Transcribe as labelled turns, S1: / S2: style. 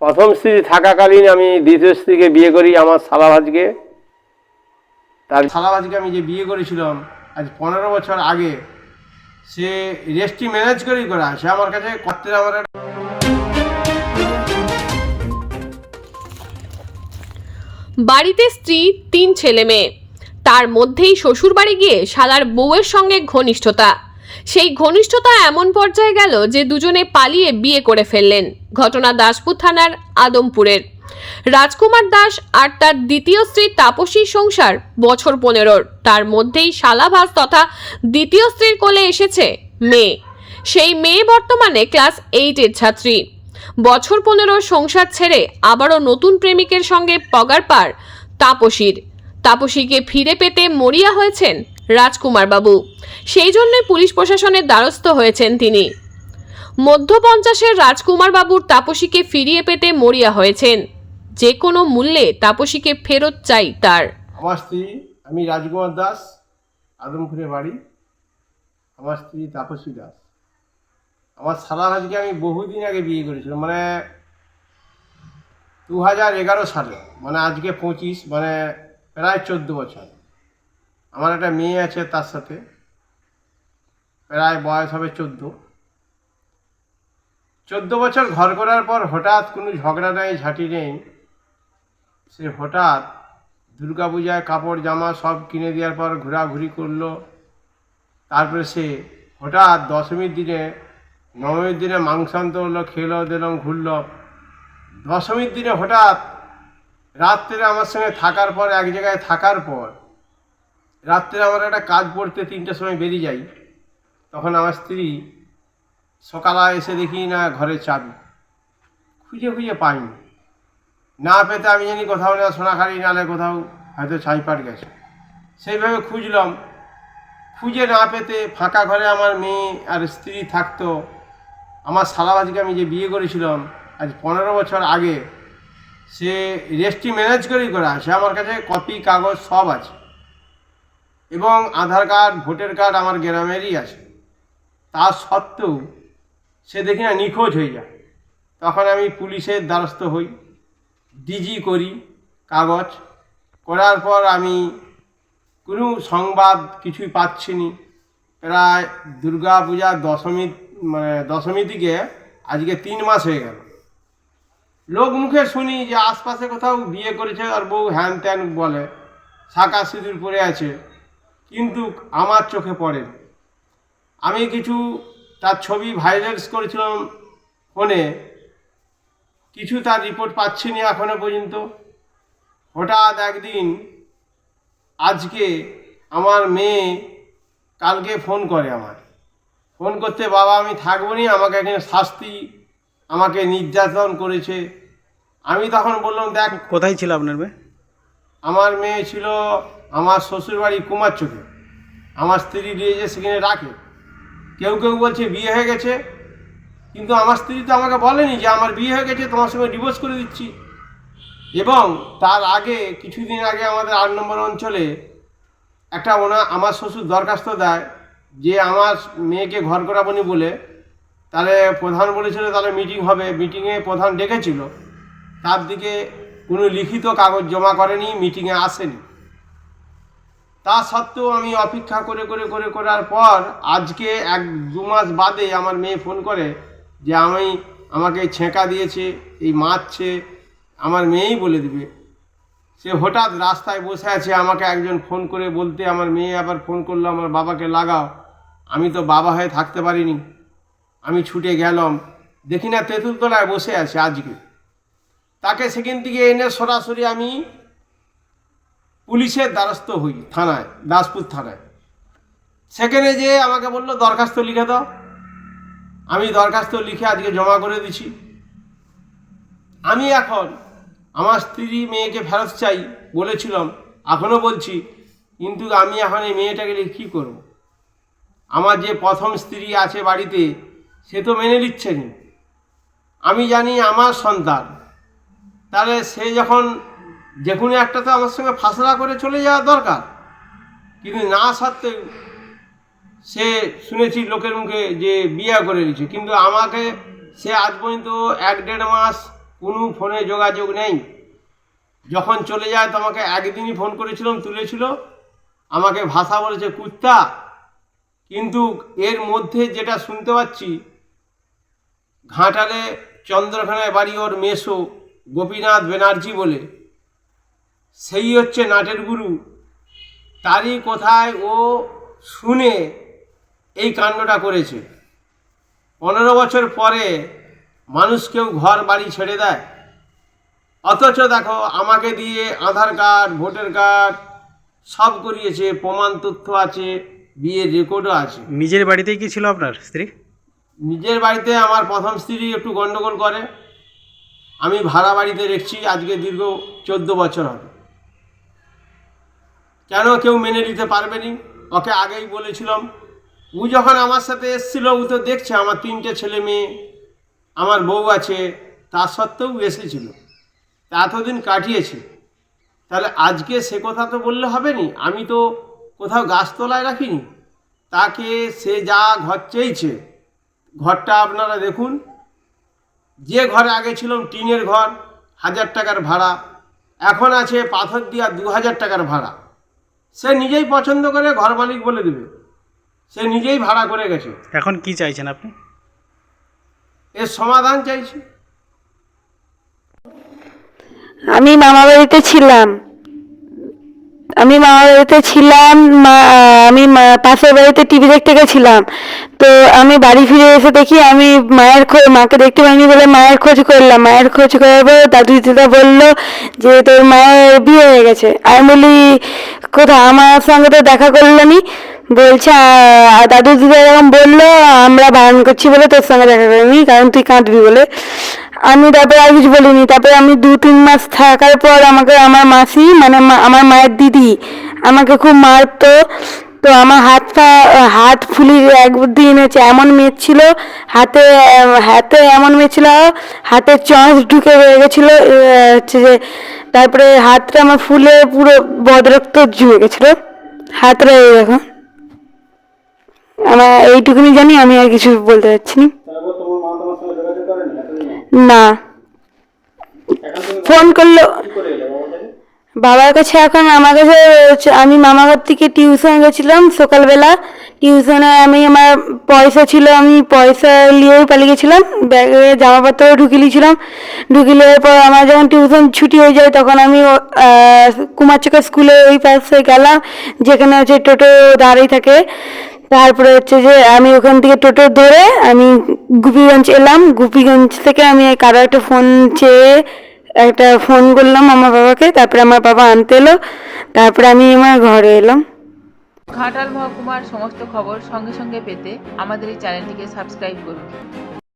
S1: প্রথম স্ত্রী থাকাকালীন আমি দ্বিতীয় স্ত্রীকে বিয়ে করি আমার সালাভাজকে তার সালাভাজকে আমি যে বিয়ে করেছিলাম আজ পনেরো বছর আগে সে রেস্টটি ম্যানেজ করেই করা সে আমার কাছে করতে আমার
S2: বাড়িতে স্ত্রী তিন ছেলে মেয়ে। তার মধ্যেই শ্বশুরবাড়ি গিয়ে শালার বউয়ের সঙ্গে ঘনিষ্ঠতা। সেই ঘনিষ্ঠতা এমন পর্যায়ে গেল যে দুজনে পালিয়ে বিয়ে করে ফেললেন। ঘটনা দাসপুর থানার আদমপুরের। রাজকুমার দাস আর তার দ্বিতীয় স্ত্রী তাপসী সংসার বছর পনেরোর। তার মধ্যেই শালাভাস তথা দ্বিতীয় স্ত্রীর কোলে এসেছে মেয়ে। সেই মেয়ে বর্তমানে ক্লাস এইটের ছাত্রী। বছর পনেরো সংসার ছেড়ে আবারও নতুন প্রেমিকের সঙ্গে পগার পার তাপসীর। তাপসীকে ফিরে পেতে মরিয়া হয়েছেন রাজকুমার বাবু। সেই জন্যই পুলিশ প্রশাসনের দ্বারস্থ হয়েছেন তিনি। মধ্য পঞ্চাশের রাজকুমার বাবুর তাপসীকে ফিরিয়ে পেতে মরিয়া হয়েছেন। যে কোনো মূল্যে তাপসীকে ফেরত চাই তার।
S1: আমার স্ত্রী, আমি রাজকুমার দাস আদমপুরে বাড়ি। আমার স্ত্রী তাপসী দাস। আমার সালার আজকে আমি বহুদিন আগে বিয়ে করেছিলাম মানে দু হাজার এগারো সালে মানে আজকে পঁচিশ মানে প্রায় চোদ্দ বছর। আমার একটা মেয়ে আছে তার সাথে, প্রায় বয়স হবে চোদ্দ। চোদ্দ বছর ঘর করার পর হঠাৎ কোনো ঝগড়া নেই, ঝাঁটি নেই। সে হঠাৎ দুর্গাপূজায় কাপড়, জামা সব কিনে দেওয়ার পর ঘোরাঘুরি করল। তারপরে সে হঠাৎ দশমীর দিনে, নবমীর দিনে মাংসান্ত হলো খেলো, দিলাম, ঘুরলো। দশমীর দিনে হঠাৎ রাত্রে আমার সঙ্গে থাকার পর, এক জায়গায় থাকার পর রাত্রে আমার একটা কাজ পড়তে তিনটের সময় বেরিয়ে যাই, তখন আমার স্ত্রী সকালে এসে দেখি না ঘরে চাবি। খুঁজে খুঁজে পাইনি। না পেতে আমি জানি কোথাও না সোনাখালি নালে কোথাও হয়তো ছাইপাট গেছে। সেইভাবে খুঁজলাম। খুঁজে না পেতে ফাঁকা ঘরে আমার মেয়ে আর স্ত্রী থাকতো। আমার সালাবাজিকে আমি যে বিয়ে করেছিলাম, আজ পনেরো বছর আগে, সে রেস্টটি ম্যানেজ করেই করা সে আমার কাছে কপি, কাগজ সব আছে। এবং আধার কার্ড, ভোটার কার্ড আমার গ্রামেরই আছে। তা সত্ত্বেও সে দেখি না নিখোঁজ হয়ে যায়। তখন আমি পুলিশের দ্বারস্থ হই ডিজি করি, কাগজ। করার পর আমি কোনো সংবাদ কিছুই পাচ্ছি নি। প্রায় দুর্গা পূজার দশমী মানে দশমী দিকে আজকে তিন মাস হয়ে গেল। লোক মুখে শুনি যে আশপাশে কোথাও বিয়ে করেছে আর বউ হ্যান ত্যান বলে শাঁকা সিঁদুর পরে আছে। কিন্তু আমার চোখে পড়ে। আমি কিছু তার ছবি ভাইরালস করেছিলাম ফোনে কিছু তার রিপোর্ট পাচ্ছি না এখনও পর্যন্ত। হঠাৎ একদিন আজকে আমার মেয়ে কালকে ফোন করে আমার। ফোন করতে বাবা আমি থাকব নি আমাকে এখানে শাস্তি আমাকে নির্যাতন করেছে। আমি তখন বললাম দেখ
S3: কোথায় ছিল আপনার মেয়ে?
S1: আমার মেয়ে ছিল আমার শ্বশুরবাড়ি কুমার চোখে আমার স্ত্রী নিয়ে যে সেখানে রাখে। কেউ কেউ বলছে, বিয়ে হয়ে গেছে? কিন্তু আমার স্ত্রী তো আমাকে বলেনি যে, আমার বিয়ে হয়ে গেছে, তোমার সঙ্গে ডিভোর্স করে দিচ্ছি। এবং তার আগে, কিছুদিন আগে আমাদের আট নম্বর অঞ্চলে একটা ওনা আমার শ্বশুর দরখাস্ত দেয় যে, আমার মেয়েকে ঘর করাবনি বলে। তাহলে প্রধান বলেছিল, তাহলে মিটিং হবে। মিটিংয়ে প্রধান ডেকেছিল। তার দিকে কোনো লিখিত কাগজ জমা করেনি মিটিংয়ে আসেনি। তা সত্ত্বেও আমি অপেক্ষা করে করে করে, করার পর আজকে এক দু মাস বাদে আমার মেয়ে ফোন করে যে আমি আমাকে ছেঁকা দিয়েছে, এই মারছে, আমার মেয়েই বলে দিবে। সে হঠাৎ রাস্তায় বসে আছে, আমাকে একজন ফোন করে বলতে আমার মেয়ে আবার ফোন করল, আমার বাবাকে লাগাও। আমি তো বাবা হয়ে থাকতে পারিনি। আমি ছুটে গেলাম। দেখি না তেঁতুলতলায় বসে আছে আজকে। তাকে সেখান থেকে এনে সরাসরি আমি পুলিশের দ্বারস্থ হই, থানায়, দাসপুর থানায়। সেখানে যে আমাকে বলল, দরখাস্ত লিখে দাও। আমি দরখাস্ত লিখে আজকে জমা করে দিছি। আমি এখন আমার স্ত্রী মেয়েকে ফেরত চাই বলেছিলাম এখনও বলছি, কিন্তু আমি এখন এই মেয়েটাকে নিয়ে কী করব? আমার যে প্রথম স্ত্রী আছে বাড়িতে, সে তো মেনে নিচ্ছে আমি জানি আমার সন্তান। তাহলে সে যখন যে কোনো একটা তো আমার সঙ্গে ফাসলা করে চলে যাওয়া দরকার। কিন্তু না সত্ত্বেও সে শুনেছি লোকের মুখে যে বিয়ে করে নিচ্ছে কিন্তু আমাকে সে আজ পর্যন্ত এক দেড় মাস কোনো ফোনে যোগাযোগ নেই। যখন চলে যায় তোমাকে একদিনই ফোন করেছিলাম তুলেছিল। আমাকে ভাষা বলেছে, কুত্তা, কিন্তু এর মধ্যে যেটা শুনতে পাচ্ছি, ঘাটালে চন্দ্রখানায় বাড়ি ওর মেসো গোপীনাথ ব্যানার্জি বলে। সেই হচ্ছে নাটের গুরু। তারই কোথায় ও শুনে এই কাণ্ডটা করেছে। পনেরো বছর পরে মানুষ কেউ ঘর বাড়ি ছেড়ে দেয়। অথচ দেখো আমাকে দিয়ে আধার কার্ড ভোটার কার্ড সব করিয়েছে প্রমাণ তথ্য আছে বিয়ের রেকর্ডও আছে।
S3: নিজের বাড়িতেই কি ছিল আপনার স্ত্রী?
S1: নিজের বাড়িতে আমার প্রথম স্ত্রী একটু গণ্ডগোল করে। আমি ভাড়া বাড়িতে রেখেছি আজকে দীর্ঘ চোদ্দ বছর হবে। কেন কেউ মেনে নিতে পারবে নি ওকে আগেই বলেছিলাম। ও যখন আমার সাথে এসেছিল, ও তো দেখছে আমার তিনটে ছেলে মেয়ে, আমার বউ আছে, তা সত্ত্বেও এসেছিল। তা এতদিন কাটিয়েছে। তাহলে আজকে সে কথা তো বললে হবে নি? আমি তো কোথাও গাছতলায় রাখিনি। তাকে সে যা ঘর চেয়েছে, ঘরটা আপনারা দেখুন। যে ঘরে আগে ছিলাম, টিনের ঘর, হাজার টাকার ভাড়া। এখন আছে পাথর দিয়া দু হাজার টাকার ভাড়া। সে নিজেই পছন্দ করে ঘর মালিক বলে দেবে। সে নিজেই ভাড়া করে গেছে।
S3: এখন কি চাইছেন আপনি?
S1: এর সমাধান চাইছি।
S4: আমি মামা বাড়িতে ছিলাম। আমি মামা বাড়িতে ছিলাম, মা- আমি পাশের বাড়িতে টিভি দেখতে গেছিলাম। তো আমি বাড়ি ফিরে এসে দেখি আমি মায়ের খোঁজ, মাকে দেখতে পাইনি বলে মায়ের খোঁজ করলাম। মায়ের খোঁজ করার পর দাদু দিদা বলল যে তোর মায়ের বিয়ে হয়ে গেছে। আমি বলি কোথায় আমার সঙ্গে তো দেখা করল বলছে দাদু দিদা এরকম বলল, আমরা বারণ করছি বলে তোর সঙ্গে দেখা করিনি, কারণ তুই কাঁদবি বলে। আমি তারপরে আর কিছু বলিনি। তারপরে আমি দু, তিন মাস থাকার পর আমাকে আমার মাসি মানে আমার মায়ের দিদি আমাকে খুব মারতো। তো আমার হাতটা হাত ফুলি একদিন হচ্ছে এমন মেদ ছিল, হাতে হাতে এমন মেদ ছিল হাতে চঁচ ঢুকে রয়ে গেছিল হচ্ছে যে তারপরে হাতটা আমার ফুলে পুরো বদরক্ত জুড়ে গেছিল। হাতটা এই দেখো। আমার এইটুকুনি জানি, আমি আর কিছু বলতে পারছি না। না। ফোন করল। বাবার কাছে এখন আমার কাছে আমি মামা ঘর থেকে টিউশন গেছিলাম সকালবেলা। টিউশনে আমি আমার পয়সা ছিল আমি পয়সা নিয়েই পালিয়ে গেছিলাম। ব্যাগে জামাপত্র ঢুকিয়ে দিয়েছিলাম ঢুকিয়ে দেওয়ার পর আমার যখন টিউশন ছুটি হয়ে যায় তখন আমি আহ, কুমারচকা স্কুলে ওই পাশে গেলাম যেখানে হচ্ছে টোটো দাঁড়িয়ে থাকে। তারপরে হচ্ছে যে আমি ওখান থেকে টোটো ধরে আমি গুপিগঞ্জ এলাম। গুপিগঞ্জ থেকে আমি কারও একটা ফোন চেয়ে একটা ফোন করলাম আমার বাবাকে, তারপরে আমার বাবা আনতে এলো, তারপরে আমি আমার ঘরে এলাম।
S5: ঘাটাল মহকুমার সমস্ত খবর সঙ্গে সঙ্গে পেতে আমাদের এই চ্যানেলটিকে সাবস্ক্রাইব করুন।